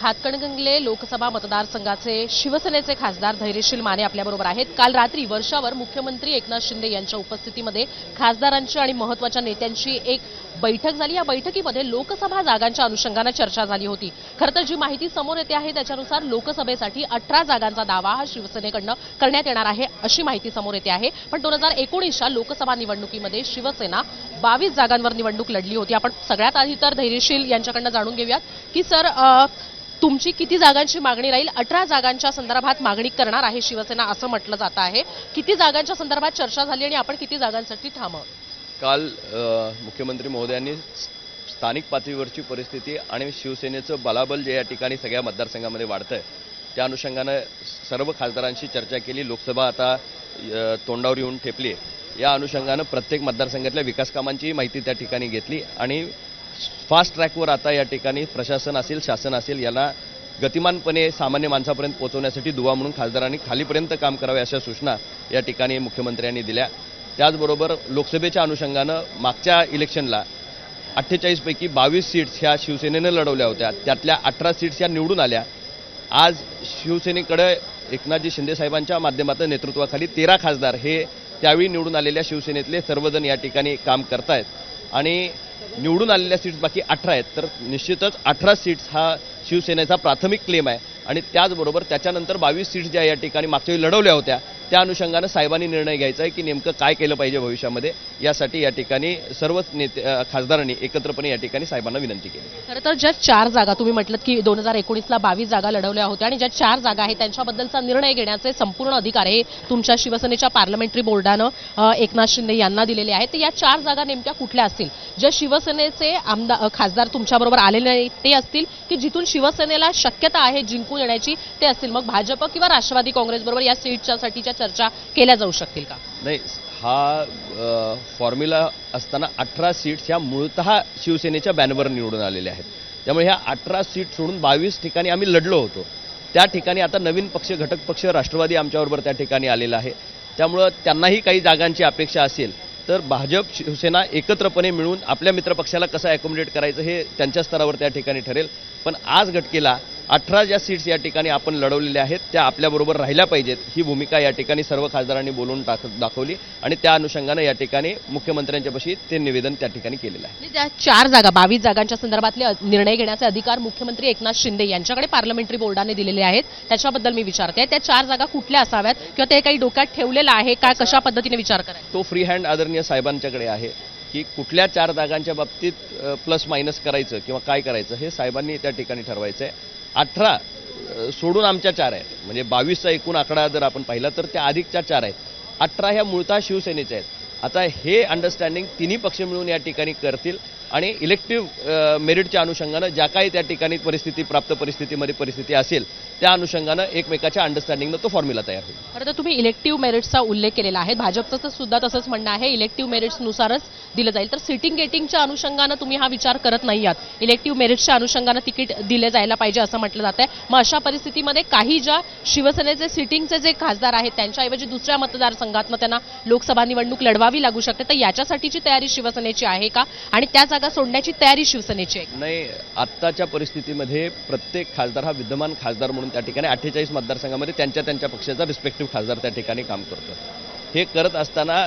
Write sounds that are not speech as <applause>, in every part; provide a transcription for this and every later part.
हातकणगंगले लोकसभा मतदारसंघाचे शिवसेनेचे खासदार धैर्यशील माने आपल्याबरोबर आहेत. काल रात्री वर्षावर मुख्यमंत्री एकनाथ शिंदे यांच्या उपस्थितीमध्ये खासदारांची आणि महत्त्वाच्या नेत्यांची एक बैठक झाली. या बैठकीमध्ये लोकसभा जागांच्या अनुषंगानं चर्चा झाली होती. खरं तर जी माहिती समोर येते आहे त्याच्यानुसार लोकसभेसाठी अठरा जागांचा दावा हा शिवसेनेकडनं करण्यात येणार आहे अशी माहिती समोर येते आहे. पण दोन हजार एकोणीसच्या लोकसभा निवडणुकीमध्ये शिवसेना बावीस जागांवर निवडणूक लढली होती. आपण सगळ्यात आधी तर धैर्यशील यांच्याकडनं जाणून घेऊयात की सर तुमची किती जागांची मागणी राहील? अठरा जागांच्या संदर्भात मागणी करणार आहे शिवसेना असं म्हटलं जात आहे. किती जागांच्या संदर्भात चर्चा झाली आणि आपण किती जागांसाठी ठाम काल मुख्यमंत्री महोदयांनी स्थानिक पातळीवरची परिस्थिती आणि शिवसेनेचं बलाबल जे या ठिकाणी सगळ्या मतदारसंघामध्ये वाढतंय त्या अनुषंगानं सर्व खासदारांशी चर्चा केली. लोकसभा आता तोंडावर येऊन ठेपली या अनुषंगानं प्रत्येक मतदारसंघातल्या विकासकामांची माहिती त्या ठिकाणी घेतली आणि फास्ट ट्रॅकवर आता या ठिकाणी प्रशासन असेल शासन असेल याला गतिमानपणे सामान्य माणसापर्यंत पोहोचवण्यासाठी दुवा म्हणून खासदारांनी खालीपर्यंत काम करावे अशा सूचना या ठिकाणी मुख्यमंत्र्यांनी दिल्या. त्याचबरोबर लोकसभेच्या अनुषंगानं मागच्या इलेक्शनला अठ्ठेचाळीसपैकी बावीस सीट्स ह्या शिवसेनेनं लढवल्या होत्या. त्यातल्या अठरा सीट्स ह्या निवडून आल्या. आज शिवसेनेकडे एकनाथजी शिंदेसाहेबांच्या माध्यमातून नेतृत्वाखाली तेरा खासदार हे त्यावेळी निवडून आलेल्या शिवसेनेतले सर्वजण या ठिकाणी काम करतायत. आणि निवडून आलेल्या सीट्स बाकी अठरा आहेत. तर निश्चितच अठरा सीट्स हा शिवसेनेचा प्राथमिक क्लेम आहे. आणि त्याचबरोबर त्याच्यानंतर बावीस सीट्स ज्या या ठिकाणी मागच्या वेळी लढवल्या होत्या त्या अनुषंगानं साहेबांनी निर्णय घ्यायचा आहे की नेमकं काय केलं पाहिजे भविष्यामध्ये यासाठी या ठिकाणी सर्वच नेते खासदारांनी एकत्रपणे या ठिकाणी साहेबांना विनंती केली. खरं तर ज्या चार जागा तुम्ही म्हटलं की दोन हजार एकोणीसला बावीस जागा लढवल्या होत्या आणि ज्या चार जागा आहेत त्यांच्याबद्दलचा निर्णय घेण्याचे संपूर्ण अधिकार हे तुमच्या शिवसेनेच्या पार्लमेंटरी बोर्डानं एकनाथ शिंदे यांना दिलेले आहेत. तर या चार जागा नेमक्या कुठल्या असतील? ज्या शिवसेनेचे आमदार खासदार तुमच्याबरोबर आलेले आहेत ते असतील की जिथून शिवसेनेला शक्यता आहे जिंकून येण्याची ते असतील. मग भाजप किंवा राष्ट्रवादी काँग्रेसबरोबर या सीटच्यासाठीच्या चर्चा केल्या जाऊ शकतील का? नाही हा फॉर्म्युला असताना अठरा सीट्स ह्या मूळतः शिवसेनेच्या बॅनरवर निवडून आलेल्या आहेत. त्यामुळे ह्या अठरा सीट सोडून बावीस ठिकाणी आम्ही लढलो होतो. त्या ठिकाणी आता नवीन पक्ष घटक पक्ष राष्ट्रवादी आमच्याबरोबर त्या ठिकाणी आलेला आहे. त्यामुळं त्यांनाही काही जागांची अपेक्षा असेल तर भाजप शिवसेना एकत्रपणे मिळून आपल्या मित्रपक्षाला कसं अकोमोडेट करायचं हे त्यांच्या स्तरावर त्या ठिकाणी ठरेल. पण आज घटकेला अठरा ज्या सीट्स या ठिकाणी आपण लढवलेल्या आहेत त्या आपल्याबरोबर राहिल्या पाहिजेत. ही भूमिका या ठिकाणी सर्व खासदारांनी बोलून टाक दाखवली आणि त्या अनुषंगानं या ठिकाणी मुख्यमंत्र्यांच्या पाशी ते निवेदन त्या ठिकाणी केलेलं आहे. ज्या चार जागा बावीस जागांच्या संदर्भातले निर्णय घेण्याचे अधिकार मुख्यमंत्री एकनाथ शिंदे यांच्याकडे पार्लमेंटरी बोर्डाने दिलेले आहेत. त्याच्याबद्दल मी विचारते त्या चार जागा कुठल्या असाव्यात किंवा ते काही डोक्यात ठेवलेलं आहे का? कशा पद्धतीने विचार करायचा? तो फ्री हँड आदरणीय साहेबांच्याकडे आहे की कुठल्या चार जागांच्या बाबतीत प्लस मायनस करायचं किंवा काय करायचं हे साहेबांनी त्या ठिकाणी ठरवायचं आहे अठरा सोडून आमच्या चार आहेत. म्हणजे बावीसचा एकूण आकडा जर आपण पाहिला तर त्या अधिकच्या चार आहेत. अठरा ह्या मूळतः शिवसेनेच्या आहेत. आता हे अंडरस्टँडिंग तिन्ही पक्ष मिळून या ठिकाणी करतील. आणि इलेक्टिव्ह मेरिटच्या अनुषंगानं ज्या काही त्या ठिकाणी परिस्थिती प्राप्त परिस्थितीमध्ये परिस्थिती असेल त्या अनुषंगानं एकमेकाच्या अंडरस्टँडिंगनं तो फॉर्म्युला तयार होईल. खरं तर तुम्ही इलेक्टिव्ह मेरिट्सचा उल्लेख केलेला आहे. भाजपचं तर सुद्धा तसंच म्हणणं आहे. इलेक्टिव्ह मेरिट्सनुसारच दिलं जाईल. तर सिटिंग गेटिंगच्या अनुषंगानं तुम्ही हा विचार करत नाही आहात. इलेक्टिव्ह मेरिट्सच्या अनुषंगानं तिकीट दिले जायला पाहिजे असं म्हटलं जात आहे. मग अशा परिस्थितीमध्ये काही ज्या शिवसेनेचे सिटिंगचे जे खासदार आहेत त्यांच्याऐवजी दुसऱ्या मतदारसंघातनं त्यांना लोकसभा निवडणूक लढवावी लागू शकते. तर याच्यासाठीची तयारी शिवसेनेची आहे का? आणि त्या जागा सोडण्याची तयारी शिवसेनेची आहे. नाही आत्ताच्या परिस्थितीमध्ये प्रत्येक खासदार हा विद्यमान खासदार म्हणून त्या ठिकाणी अठ्ठेचाळीस मतदारसंघामध्ये त्यांच्या त्यांच्या पक्षाचा रिस्पेक्टिव्ह खासदार त्या ठिकाणी काम करतो. हे करत असताना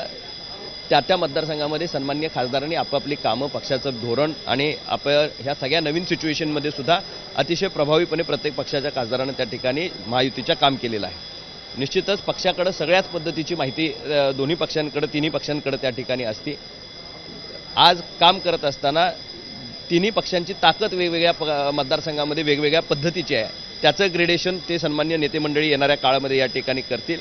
त्या त्या मतदारसंघामध्ये सन्मान्य खासदारांनी आपापली कामं पक्षाचं धोरण आणि आप ह्या सगळ्या नवीन सिच्युएशनमध्ये सुद्धा अतिशय प्रभावीपणे प्रत्येक पक्षाच्या खासदारानं त्या ठिकाणी महायुतीच्या काम केलेलं आहे. निश्चितच पक्षाकडं सगळ्याच पद्धतीची माहिती दोन्ही पक्षांकडे तिन्ही पक्षांकडे त्या ठिकाणी असते. आज काम करत असताना तिन्ही पक्षांची ताकद वेगवेगळ्या प- मतदारसंघामध्ये वेगवेगळ्या पद्धतीची आहे. त्याचं ग्रेडेशन ते सन्मान्य नेते मंडळी येणाऱ्या काळामध्ये या ठिकाणी करतील.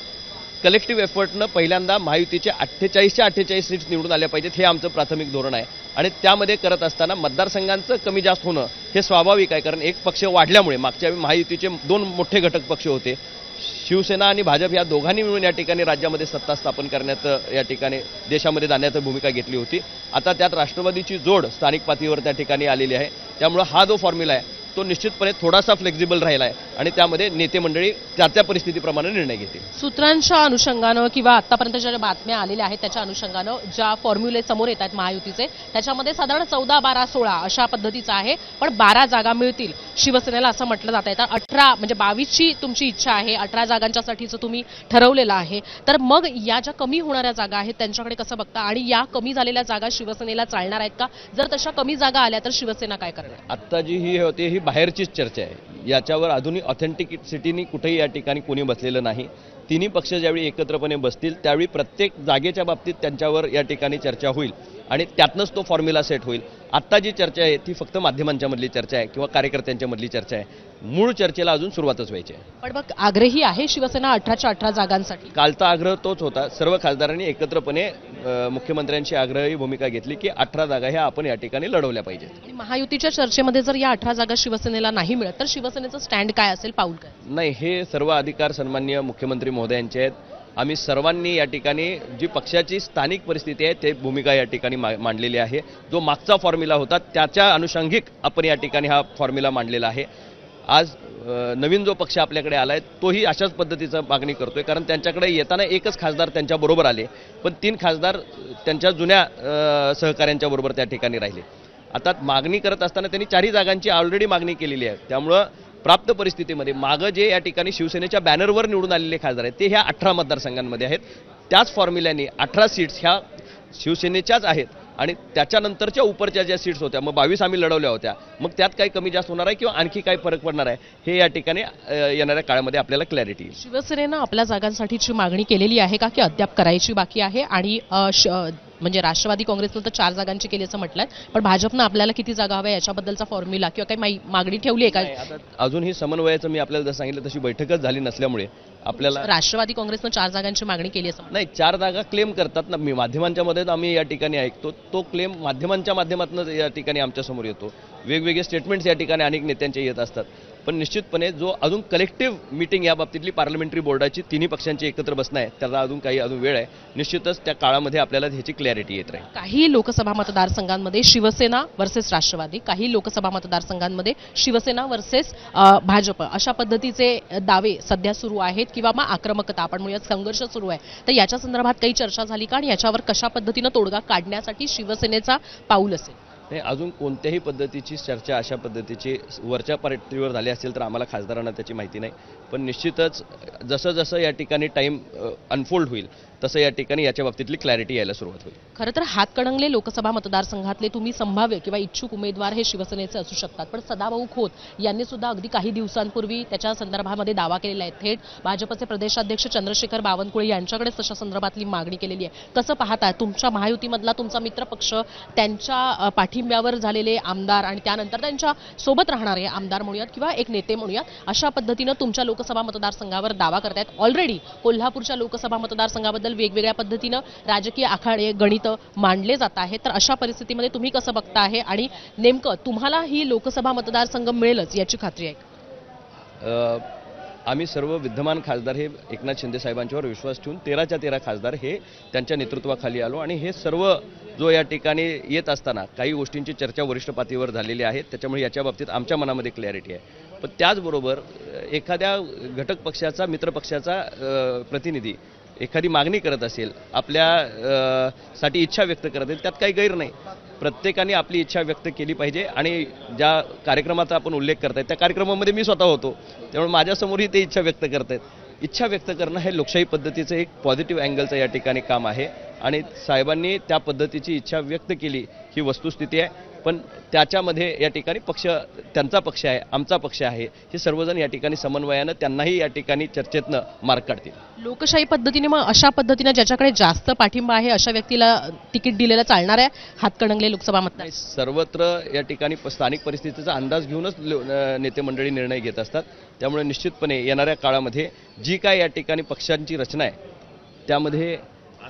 कलेक्टिव्ह एफर्टनं पहिल्यांदा महायुतीचे अठ्ठेचाळीसच्या अठ्ठेचाळीस सीट्स निवडून आल्या पाहिजेत हे आमचं प्राथमिक धोरण आहे. आणि त्यामध्ये करत असताना मतदारसंघांचं कमी जास्त होणं हे स्वाभाविक आहे. कारण एक पक्ष वाढल्यामुळे मागच्या वेळी महायुतीचे दोन मोठे घटक पक्ष होते. शिवसेना आणि भाजप या दोघांनी मिळून या ठिकाणी राज्यामध्ये सत्ता स्थापन करण्यात या ठिकाणी देशामध्ये जाण्याची भूमिका घेतली होती. आता त्यात राष्ट्रवादीची जोड स्थानिक पातळीवर त्या ठिकाणी आलेली आहे. त्यामुळं हा जो फॉर्म्युला आहे तो निश्चितपणे थोडासा फ्लेक्झिबल राहिला आहे आणि त्यामध्ये नेते मंडळी त्या त्या परिस्थितीप्रमाणे निर्णय घेतील. सूत्रांच्या अनुषंगानं किंवा आतापर्यंत ज्या बातम्या आलेल्या आहेत त्याच्या अनुषंगानं ज्या फॉर्म्युले समोर येत आहेत महायुतीचे त्याच्यामध्ये साधारण चौदा बारा सोळा अशा पद्धतीचं आहे. पण बारा जागा मिळतील शिवसेनेला असं म्हटलं जात आहे तर अठरा म्हणजे बावीसची तुमची इच्छा आहे अठरा जागांच्यासाठीचं तुम्ही ठरवलेलं आहे. तर मग या ज्या कमी होणाऱ्या जागा आहेत त्यांच्याकडे कसं बघता? आणि या कमी झालेल्या जागा शिवसेनेला चालणार आहेत का? जर तशा कमी जागा आल्या तर शिवसेना काय करणार? आत्ता जी ही होते ही बाहेरचीच चर्चा आहे. याच्यावर अजूनही ऑथेंटिसिटीनी कुठेही या ठिकाणी कोणी बसलेलं नाही. तिन्ही पक्ष ज्यावेळी एकत्रपणे बसतील त्यावेळी प्रत्येक जागेच्या बाबतीत त्यांच्यावर या ठिकाणी चर्चा होईल आणि त्यातनंच तो फॉर्म्युला सेट होईल. आत्ता जी चर्चा आहे ती फक्त माध्यमांच्या मधली चर्चा आहे किंवा कार्यकर्त्यांच्या मधली चर्चा आहे. मूळ चर्चेला अजून सुरुवातच व्हायची आहे. पण मग आग्रही आहे शिवसेना अठराच्या अठरा जागांसाठी? कालचा आग्रह तोच होता. सर्व खासदारांनी एकत्रपणे मुख्यमंत्र्यांची आग्रही भूमिका घेतली की अठरा जागा ह्या आपण या ठिकाणी लढवल्या पाहिजेत. महायुतीच्या चर्चेमध्ये जर या अठरा जागा शिवसेनेला नाही मिळत तर शिवसेनेचं स्टँड काय असेल? पाऊल काय? नाही हे सर्व अधिकार सन्मान्य मुख्यमंत्री महोदयांचे आहेत. आम्ही सर्वांनी या ठिकाणी जी पक्षाची स्थानिक परिस्थिती आहे ते भूमिका या ठिकाणी मांडलेली आहे. जो मागचा फॉर्म्युला होता त्याच्या अनुषंगिक आपण या ठिकाणी हा फॉर्म्युला मांडलेला आहे. आज नवीन जो पक्ष आपल्याकडे आला आहे तोही अशाच पद्धतीचं मागणी करतोय. कारण त्यांच्याकडे येताना एकच खासदार त्यांच्याबरोबर आले. पण तीन खासदार त्यांच्या जुन्या सहकाऱ्यांच्या बरोबर त्या ठिकाणी राहिले. आता मागणी करत असताना त्यांनी चारही जागांची ऑलरेडी मागणी केलेली आहे. त्यामुळं प्राप्त परिस्थितीमध्ये मागं जे या ठिकाणी शिवसेनेच्या बॅनरवर निवडून आलेले खासदार आहेत ते ह्या अठरा मतदारसंघांमध्ये आहेत. त्याच फॉर्म्युल्याने अठरा सीट्स ह्या शिवसेनेच्याच आहेत. आणि त्याच्यानंतरच्या उपरच्या ज्या सीट्स होत्या मग बावीस आम्ही लढवल्या होत्या. मग त्यात काही कमी जास्त होणार आहे किंवा आणखी काही फरक पडणार आहे हे या ठिकाणी येणाऱ्या काळामध्ये आपल्याला क्लॅरिटी येईल. शिवसेनेनं आपल्या जागांसाठीची मागणी केलेली आहे का की अद्याप करायची बाकी आहे? आणि म्हणजे राष्ट्रवादी काँग्रेसनं तर चार जागांची केली असं म्हटलंय पण भाजपनं आपल्याला किती जागा हव्या याच्याबद्दलचा फॉर्म्युला किंवा काही मागणी ठेवली आहे का? अजूनही समन्वयाचं मी आपल्याला जसं सांगितलं तशी बैठकच झाली नसल्यामुळे. आपल्याला राष्ट्रवादी काँग्रेसनं चार जागांची मागणी केली असं नाही चार जागा क्लेम करतात ना. मी माध्यमांच्या मध्ये आम्ही या ठिकाणी ऐकतो. तो क्लेम माध्यमांच्या माध्यमातून या ठिकाणी आमच्यासमोर येतो. वेगवेगळे स्टेटमेंट्स या ठिकाणी अनेक नेत्यांचे येत असतात. पण निश्चितपणे जो अजून कलेक्टिव्ह मिटिंग या बाबतीतली पार्लमेंटरी बोर्डाची तिन्ही पक्षांची एकत्र बसणं आहे त्याला अजून काही अजून वेळ आहे. निश्चितच त्या काळामध्ये आपल्याला ह्याची क्लॅरिटी येत राहील. काही लोकसभा मतदारसंघांमध्ये शिवसेना वर्सेस राष्ट्रवादी काही लोकसभा मतदारसंघांमध्ये शिवसेना वर्सेस भाजप अशा पद्धतीचे दावे सध्या सुरू आहेत किंवा मग आक्रमकता आपण म्हणूया संघर्ष सुरू आहे. तर याच्या संदर्भात काही चर्चा झाली का आणि याच्यावर कशा पद्धतीनं तोडगा काढण्यासाठी शिवसेनेचा पाऊल असेल? नाही अजून कोणत्याही पद्धतीची चर्चा अशा पद्धतीची वरच्या पातळीवर झाली असेल तर आम्हाला खासदारांना त्याची माहिती नाही. पण निश्चितच जसं जसं या ठिकाणी टाईम अनफोल्ड होईल तसं या ठिकाणी याच्या बाबतीतली क्लॅरिटी यायला सुरुवात होईल. खरं तर हातकणंगले लोकसभा मतदारसंघातले तुम्ही संभाव्य किंवा इच्छुक उमेदवार हे शिवसेनेचे असू शकतात. पण सदाभाऊ खोत यांनी सुद्धा अगदी काही दिवसांपूर्वी त्याच्या संदर्भामध्ये दावा केलेला आहे. थेट भाजपचे प्रदेशाध्यक्ष चंद्रशेखर बावनकुळे यांच्याकडेच तशा संदर्भातली मागणी केलेली आहे. कसं पाहताय तुमच्या महायुतीमधला तुमचा मित्रपक्ष त्यांच्या पाठी पाठिंब्यावर झालेले आमदार आणि त्यानंतर त्यांच्यासोबत राहणारे आमदार म्हणूयात किंवा एक नेते म्हणूयात अशा पद्धतीनं तुमच्या लोकसभा मतदारसंघावर दावा करतायत. ऑलरेडी कोल्हापूरच्या लोकसभा मतदारसंघाबद्दल वेगवेगळ्या पद्धतीनं राजकीय आखाडे गणित मांडले जात आहेत. तर अशा परिस्थितीमध्ये तुम्ही कसं बघता आहे आणि नेमकं तुम्हाला ही लोकसभा मतदारसंघ मिळेलच याची खात्री आहे आम्ही सर्व विद्यमान खासदार हे एकनाथ शिंदे साहेबांच्यावर विश्वास ठेवून तेराच्या तेरा खासदार हे त्यांच्या नेतृत्वाखाली आलो आणि हे सर्व जो या ठिकाणी येत असताना काही गोष्टींची चर्चा वरिष्ठ पातळीवर झालेली आहे त्याच्यामुळे याच्या बाबतीत आमच्या मनामध्ये क्लॅरिटी आहे. पण त्याचबरोबर एखाद्या घटक पक्षाचा मित्रपक्षाचा प्रतिनिधी एखादी मागणी करत असेल आपल्या साठी इच्छा व्यक्त करत असेल त्यात काही गैर नाही. प्रत्येकाने आपली इच्छा व्यक्त केली पाहिजे आणि ज्या कार्यक्रमाचा आपण उल्लेख करतायत त्या कार्यक्रमामध्ये मी स्वतः होतो. त्यामुळे माझ्यासमोरही ते इच्छा व्यक्त करत आहेत इच्छा व्यक्त करणं हे लोकशाही पद्धतीचं एक पॉझिटिव्ह अँगलचं या ठिकाणी काम आहे. आणि साहेबांनी त्या पद्धतीची इच्छा व्यक्त केली ही वस्तुस्थिती आहे. पण त्याच्यामध्ये या ठिकाणी पक्ष त्यांचा पक्ष आहे आमचा पक्ष आहे. हे सर्वजण या ठिकाणी समन्वयानं त्यांनाही या ठिकाणी चर्चेतनं मार्क काढतील. लोकशाही पद्धतीने मग अशा पद्धतीनं ज्याच्याकडे जास्त पाठिंबा आहे अशा व्यक्तीला तिकीट दिलेलं चालणार आहे? हातकणंगले लोकसभा मतदार. सर्वत्र या ठिकाणी स्थानिक परिस्थितीचा अंदाज घेऊनच नेते मंडळी निर्णय घेत असतात. त्यामुळे निश्चितपणे येणाऱ्या काळामध्ये जी काय या ठिकाणी पक्षांची रचना आहे त्यामध्ये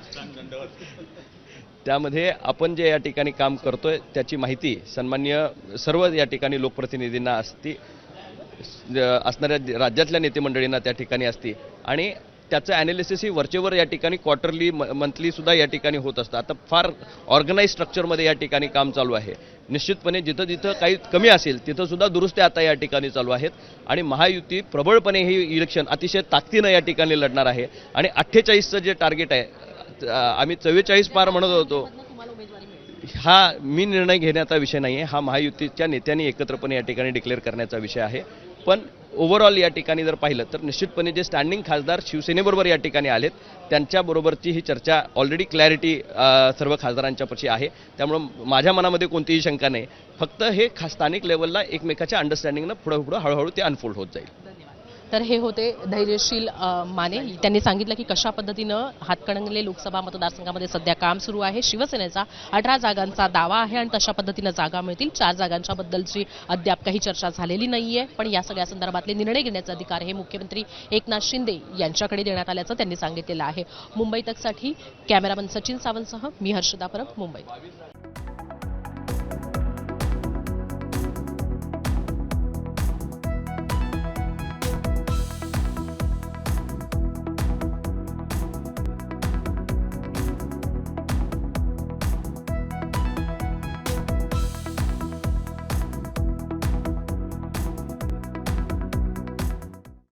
<laughs> त्यामध्ये आपण जे या ठिकाणी काम करतोय त्याची माहिती सन्मान्य सर्व या ठिकाणी लोकप्रतिनिधींना असती असणाऱ्या राज्यातल्या नेतेमंडळींना त्या ठिकाणी असते. आणि त्याचं ॲनालिसिस ही वरचेवर या ठिकाणी क्वार्टरली मंथली सुद्धा या ठिकाणी होत असतं. आता फार ऑर्गनाईज स्ट्रक्चरमध्ये या ठिकाणी काम चालू आहे. निश्चितपणे जिथं जिथं काही कमी असेल तिथं सुद्धा दुरुस्ती आता या ठिकाणी चालू आहेत. आणि महायुती प्रबळपणे हे इलेक्शन अतिशय ताकदीनं या ठिकाणी लढणार आहे. आणि अठ्ठेचाळीसचं जे टार्गेट आहे आम्ही चव्वेचाळीस पार म्हणत होतो. हा मी निर्णय घेण्याचा विषय नाही आहे हा महायुतीच्या नेत्यांनी एकत्रपणे या ठिकाणी डिक्लेअर करण्याचा विषय आहे. पण ओव्हरऑल या ठिकाणी जर पाहिलं तर निश्चितपणे जे स्टँडिंग खासदार शिवसेनेबरोबर या ठिकाणी आलेत त्यांच्याबरोबरची ही चर्चा ऑलरेडी क्लॅरिटी सर्व खासदारांच्यापाशी आहे. त्यामुळं माझ्या मनामध्ये कोणतीही शंका नाही. फक्त हे स्थानिक लेवलला एकमेकाच्या अंडरस्टँडिंगनं पुढं पुढं हळूहळू ते अनफोल्ड होत जाईल. तर हे होते धैर्यशील माने. त्यांनी सांगितलं की कशा पद्धतीनं हातकणंगले लोकसभा मतदारसंघामध्ये सध्या काम सुरू आहे. शिवसेनेचा अठरा जागांचा दावा आहे आणि तशा पद्धतीनं जागा मिळतील. चार जागांच्या बद्दलची अद्याप काही चर्चा झालेली नाहीये. पण या सगळ्या संदर्भातले निर्णय घेण्याचा अधिकार हे मुख्यमंत्री एकनाथ शिंदे यांच्याकडे देण्यात आल्याचं त्यांनी सांगितलेलं आहे. मुंबई तकसाठी कॅमेरामन सचिन सावंतसह मी हर्षदा परब मुंबई.